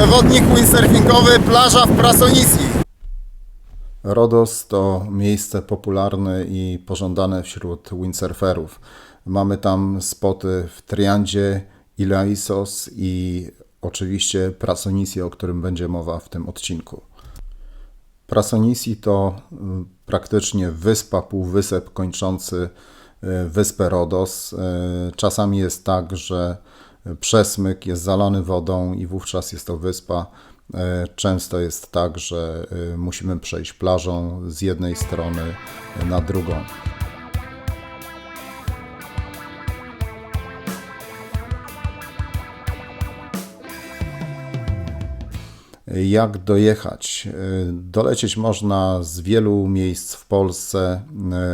Przewodnik windsurfingowy, plaża w Prasonisji. Rodos to miejsce popularne i pożądane wśród windsurferów. Mamy tam spoty w Triandzie, Ilaisos i oczywiście Prasonisji, o którym będzie mowa w tym odcinku. Prasonisi to y, praktycznie wyspa, półwysep kończący y, wyspę Rodos. Y, Czasami jest tak, że przesmyk jest zalany wodą i wówczas jest to wyspa. Y, Często jest tak, że y, musimy przejść plażą z jednej strony na drugą. Jak dojechać? Y, Dolecieć można z wielu miejsc w Polsce.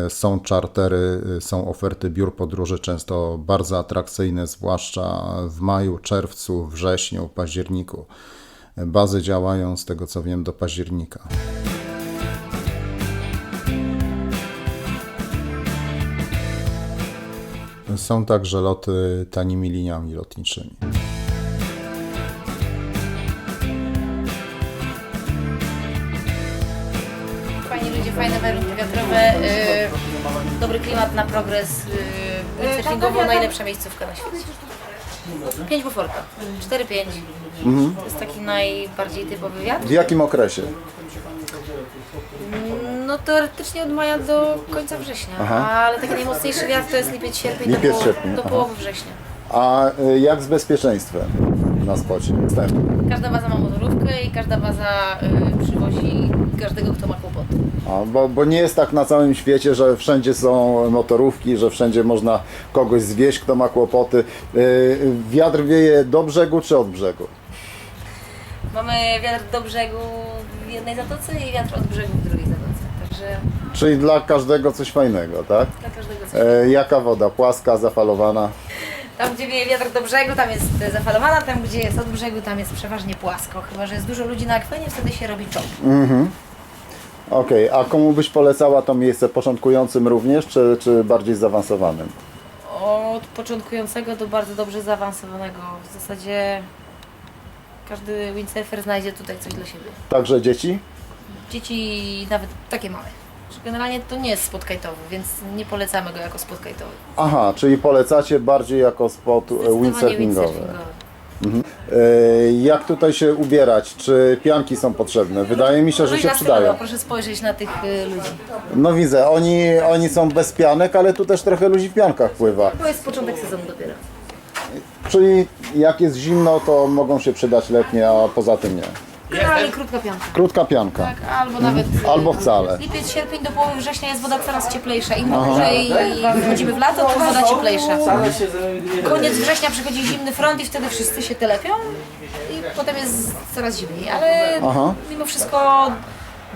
Y, Są czartery, y, są oferty biur podróży, często bardzo atrakcyjne, zwłaszcza w maju, czerwcu, wrześniu, październiku. Bazy działają, z tego co wiem, do października. Są także loty tanimi liniami lotniczymi. Wiatrowe, y, dobry klimat na progres, y, windsurfingowo najlepsza miejscówka na świecie. 5 buforka, 4-5. To jest taki najbardziej typowy wiatr. W jakim okresie? No teoretycznie od maja do końca września, Aha. ale taki najmocniejszy wiatr to jest lipiec, sierpień Lipiec, do, połowy, sierpień, do aha. połowy września. A y, jak z bezpieczeństwem na spocie? Każda baza ma motorówkę i każda baza y, przywozi każdego, kto ma kłopoty. A, bo, bo nie jest tak na całym świecie, że wszędzie są motorówki, że wszędzie można kogoś zwieść, kto ma kłopoty. Y, wiatr wieje do brzegu czy od brzegu? Mamy wiatr do brzegu w jednej zatoce i wiatr od brzegu w drugiej zatoce. Także Czyli dla każdego coś fajnego, tak? dla każdego coś. E, jaka woda? Płaska, zafalowana? Tam, gdzie wieje wiatr do brzegu, tam jest e, zafalowana, tam, gdzie jest od brzegu, tam jest przeważnie płasko. Chyba, że jest dużo ludzi na akwenie, wtedy się robi czołg. Okej, a komu byś polecała to miejsce? Początkującym również, czy, czy bardziej zaawansowanym? Od początkującego do bardzo dobrze zaawansowanego. W zasadzie każdy windsurfer znajdzie tutaj coś dla siebie. Także dzieci? Dzieci nawet takie małe. Generalnie to nie jest spot kajtowy, więc nie polecamy go jako spot kajtowy. Aha, czyli polecacie bardziej jako spot e, Zdecydowanie windsurfingowy. windsurfingowy. E, jak tutaj się ubierać? Czy pianki są potrzebne? Wydaje mi się, że się Luźna przydają. Proszę spojrzeć na tych y, ludzi. No widzę, oni, oni są bez pianek, ale tu też trochę ludzi w piankach pływa. To jest początek sezonu dopiero. Czyli jak jest zimno, to mogą się przydać letnie, a poza tym nie. Generalnie krótka pianka. Krótka pianka. Tak, albo nawet. y, Albo wcale. Lipiec, sierpień do połowy września jest woda coraz cieplejsza. Im dłużej wchodzimy w lato, to woda cieplejsza. Koniec września przychodzi zimny front i wtedy wszyscy się telepią i potem jest coraz zimniej. Ale Aha. mimo wszystko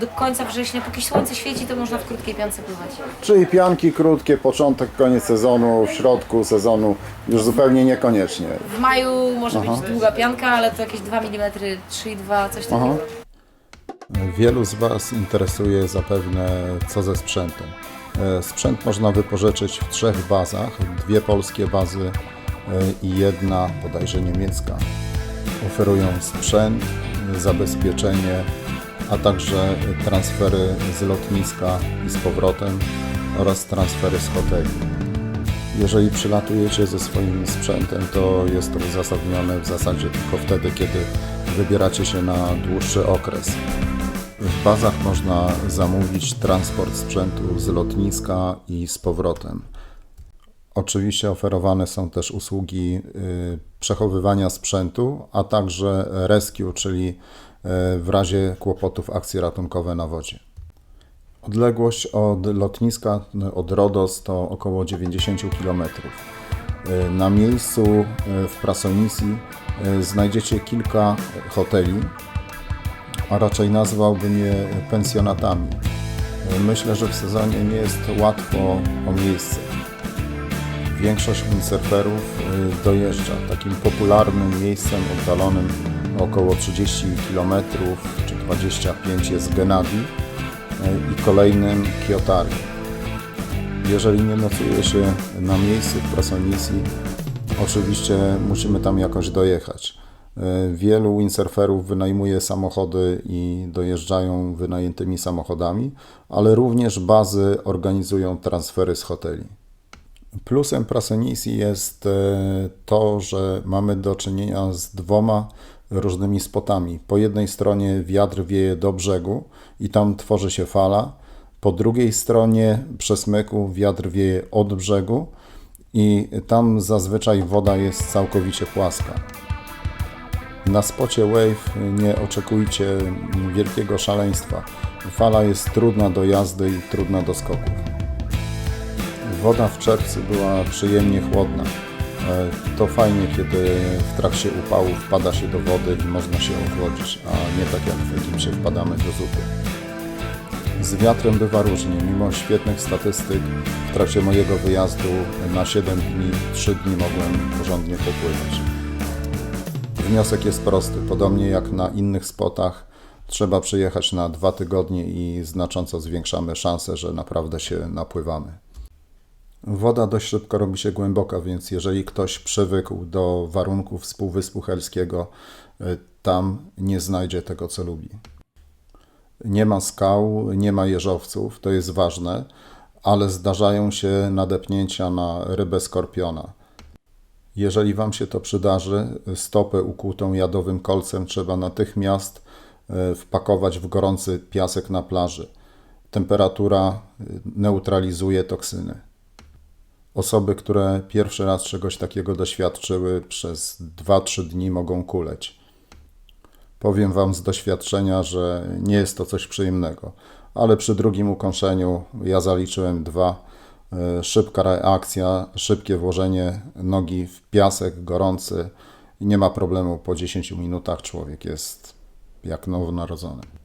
do końca września, póki słońce świeci, to można w krótkiej piance pływać. Czyli pianki krótkie, początek, koniec sezonu, w środku sezonu już zupełnie niekoniecznie. W maju może być długa pianka, ale to jakieś 2 mm, 3,2, coś takiego. Wielu z Was interesuje zapewne co ze sprzętem. E, Sprzęt można wypożyczyć w trzech bazach, dwie polskie bazy e, i jedna bodajże niemiecka. Oferują sprzęt, zabezpieczenie, a także transfery z lotniska i z powrotem oraz transfery z hoteli. Jeżeli przylatujecie ze swoim sprzętem, to jest to uzasadnione w zasadzie tylko wtedy, kiedy wybieracie się na dłuższy okres. W bazach można zamówić transport sprzętu z lotniska i z powrotem. Oczywiście oferowane są też usługi y, przechowywania sprzętu, a także rescue, czyli y, w razie kłopotów akcje ratunkowe na wodzie. Odległość od lotniska, od Rodos to około 90 km. Na miejscu y, w Prasonisji y, znajdziecie kilka hoteli, a raczej nazwałbym je pensjonatami. Myślę, że w sezonie nie jest łatwo o miejsce. Większość windsurferów y, dojeżdża. Takim popularnym miejscem oddalonym około 30 km czy 25 jest Gennady y, i kolejnym Kiotari. Jeżeli nie nocuje się na miejscu w Prasonisji, oczywiście musimy tam jakoś dojechać. E, Wielu windsurferów wynajmuje samochody i dojeżdżają wynajętymi samochodami, ale również bazy organizują transfery z hoteli. Plusem Prasenisi jest e, to, że mamy do czynienia z dwoma różnymi spotami. Po jednej stronie wiatr wieje do brzegu i tam tworzy się fala, po drugiej stronie przesmyku wiatr wieje od brzegu i tam zazwyczaj woda jest całkowicie płaska. Na spocie wave nie oczekujcie wielkiego szaleństwa. Fala jest trudna do jazdy i trudna do skoków. Woda w czerwcu była przyjemnie chłodna. E, To fajnie, kiedy w trakcie upału wpada się do wody i można się ochłodzić, a nie tak jak w Egipcie wpadamy do zupy. Z wiatrem bywa różnie. Mimo świetnych statystyk, w trakcie mojego wyjazdu na 7 dni, 3 dni mogłem porządnie popływać. Wniosek jest prosty. Podobnie jak na innych spotach, trzeba przyjechać na dwa tygodnie i znacząco zwiększamy szanse, że naprawdę się napływamy. Woda dość szybko robi się głęboka, więc jeżeli ktoś przywykł do warunków z Półwyspu Helskiego, y, tam nie znajdzie tego, co lubi. Nie ma skał, nie ma jeżowców, to jest ważne, ale zdarzają się nadepnięcia na rybę skorpiona. Jeżeli Wam się to przydarzy, stopę ukłutą jadowym kolcem trzeba natychmiast e, wpakować w gorący piasek na plaży. Temperatura e, neutralizuje toksyny. Osoby, które pierwszy raz czegoś takiego doświadczyły, przez 2-3 dni mogą kuleć. Powiem Wam z doświadczenia, że nie jest to coś przyjemnego, ale przy drugim ukąszeniu ja zaliczyłem dwa. E, Szybka reakcja, szybkie włożenie nogi w piasek gorący i nie ma problemu. Po 10 minutach człowiek jest jak nowonarodzony.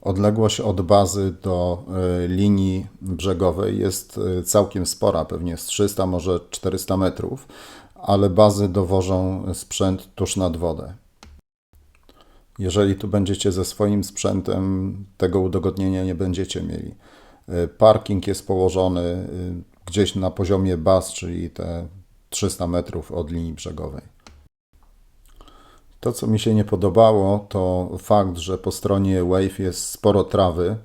Odległość od bazy do e, linii brzegowej jest e, całkiem spora, pewnie z 300, może 400 metrów, ale bazy dowożą sprzęt tuż nad wodę. Jeżeli tu będziecie ze swoim sprzętem, tego udogodnienia nie będziecie mieli. Y, Parking jest położony gdzieś na poziomie baz, czyli te 300 metrów od linii brzegowej. To, co mi się nie podobało, to fakt, że po stronie Wave jest sporo trawy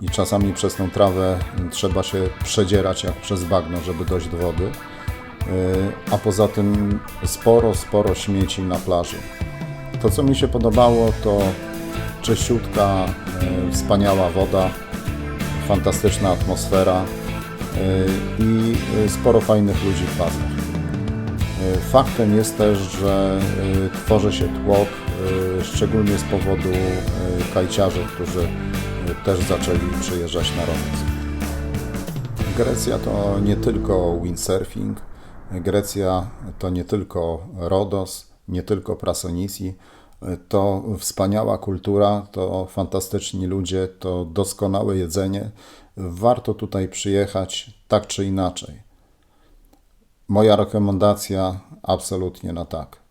i czasami przez tą trawę trzeba się przedzierać jak przez bagno, żeby dojść do wody. Y, A poza tym sporo, sporo śmieci na plaży. To, co mi się podobało, to czyściutka, y, wspaniała woda, fantastyczna atmosfera y, i sporo fajnych ludzi w bazach. Y, Faktem jest też, że y, tworzy się tłok, y, szczególnie z powodu kajciarzy, którzy też zaczęli przyjeżdżać na Rodos. Grecja to nie tylko windsurfing, Grecja to nie tylko Rodos, nie tylko Prasonisi, to wspaniała kultura, to fantastyczni ludzie, to doskonałe jedzenie. Warto tutaj przyjechać tak czy inaczej. Moja rekomendacja absolutnie na tak.